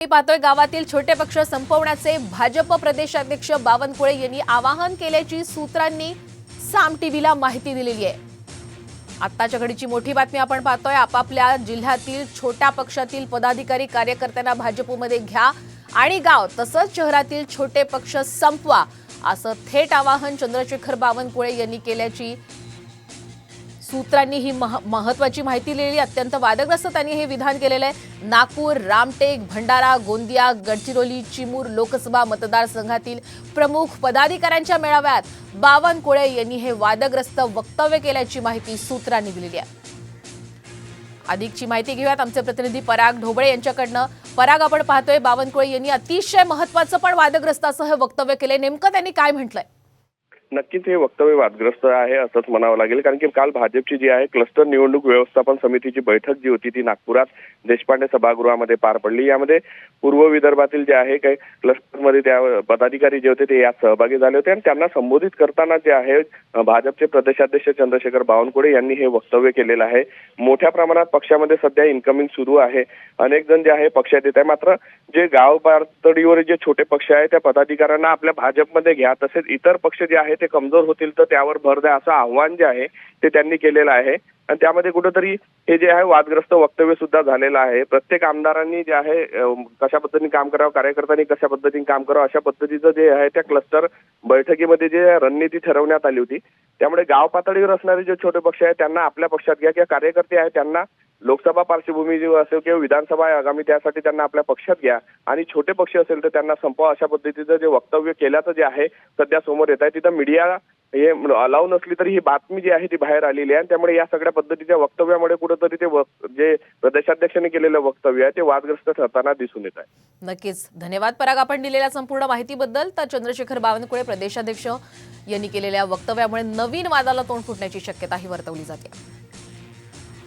पाहतोय गावातील छोटे पक्ष संपवण्याचे भाजप प्रदेशाध्यक्ष बावनकुळे यांनी आवाहन केल्याची सूत्रांनी साम टीव्हीला माहिती दिलेली आहे. आत्ताच्या घडीची मोठी बातमी आपण पाहतोय आपापल्या जिल्ह्यातील छोट्या पक्षातील पदाधिकारी कार्यकर्त्यांना भाजपमध्ये घ्या आणि गाव तसंच शहरातील छोटे पक्ष संपवा असं थेट आवाहन चंद्रशेखर बावनकुळे यांनी केल्याची सूत्रांनी ही मह महत्वाची माहिती लिहिली. अत्यंत वादग्रस्त त्यांनी हे विधान केलेलं आहे. नागपूर रामटेक भंडारा गोंदिया गडचिरोली चिमूर लोकसभा मतदारसंघातील प्रमुख पदाधिकाऱ्यांच्या मेळाव्यात बावनकुळे यांनी हे वादग्रस्त वक्तव्य केल्याची माहिती सूत्रांनी दिलेली आहे. अधिकची माहिती घेऊयात. आमचे प्रतिनिधी पराग ढोबळे यांच्याकडनं. पराग आपण पाहतोय बावनकुळे यांनी अतिशय महत्वाचं पण वादग्रस्त असं हे वक्तव्य केलंय. नेमकं त्यांनी काय म्हटलंय? नक्कीच हे वक्तव्य वादग्रस्त आहे असंच म्हणावं लागेल. कारण की काल भाजपची जी आहे क्लस्टर निवडणूक व्यवस्थापन समितीची बैठक जी होती ती नागपुरात देशपांडे सभागृहामध्ये पार पडली. यामध्ये पूर्व विदर्भातील जे आहे काही क्लस्टरमध्ये त्या पदाधिकारी जे होते ते यात सहभागी झाले होते. आणि त्यांना संबोधित करताना जे आहे भाजपचे प्रदेशाध्यक्ष चंद्रशेखर बावनकुळे यांनी हे वक्तव्य केलेलं आहे. मोठ्या प्रमाणात पक्षामध्ये सध्या इन्कमिंग सुरू आहे. अनेक जण जे आहे पक्षात येत आहे. मात्र जे गाव पातळीवर जे छोटे पक्ष आहे त्या पदाधिकाऱ्यांना आपल्या भाजपमध्ये घ्या. तसेच इतर पक्ष जे आहेत ते कमजोर होतील तर त्यावर भर द्या असं आव्हान जे आहे ते त्यांनी केलेलं आहे. आणि त्यामध्ये कुठंतरी हे जे आहे वादग्रस्त वक्तव्य सुद्धा झालेलं आहे. प्रत्येक आमदारांनी जे आहे कशा पद्धतीने काम करावं कार्यकर्त्यांनी कशा पद्धतीने काम करावं अशा पद्धतीचं जे आहे त्या क्लस्टर बैठकीमध्ये जे रणनीती ठरवण्यात आली होती. त्यामुळे गाव पातळीवर असणारे जे छोटे पक्ष आहेत त्यांना आपल्या पक्षात घ्या किंवा कार्यकर्ते आहेत त्यांना लोकसभा पार्श्वभूमी असेल किंवा विधानसभा आहे आगामी त्यासाठी त्यांना आपल्या पक्षात घ्या. आणि छोटे पक्ष असेल तर त्यांना संपवा. अशा पद्धतीचं जे वक्तव्य केल्याचं जे आहे सध्या समोर येत आहे. तिथं मीडिया हे अलाव नसली तरी ही बातमी जी आहे ती बाहेर आलेली आहे. आणि त्यामुळे या सगळ्या पद्धतीच्या वक्तव्यामुळे कुठंतरी ते जे प्रदेशाध्यक्षांनी केलेलं वक्तव्य आहे ते वादग्रस्त ठरताना दिसून येत आहे. नक्कीच. धन्यवाद. पराग आपण दिलेल्या संपूर्ण माहितीबद्दल तर चंद्रशेखर बावनकुळे प्रदेशाध्यक्ष यांनी केलेल्या वक्तव्यामुळे नवीन वादाला तोंड फुटण्याची शक्यता ही वर्तवली जाते.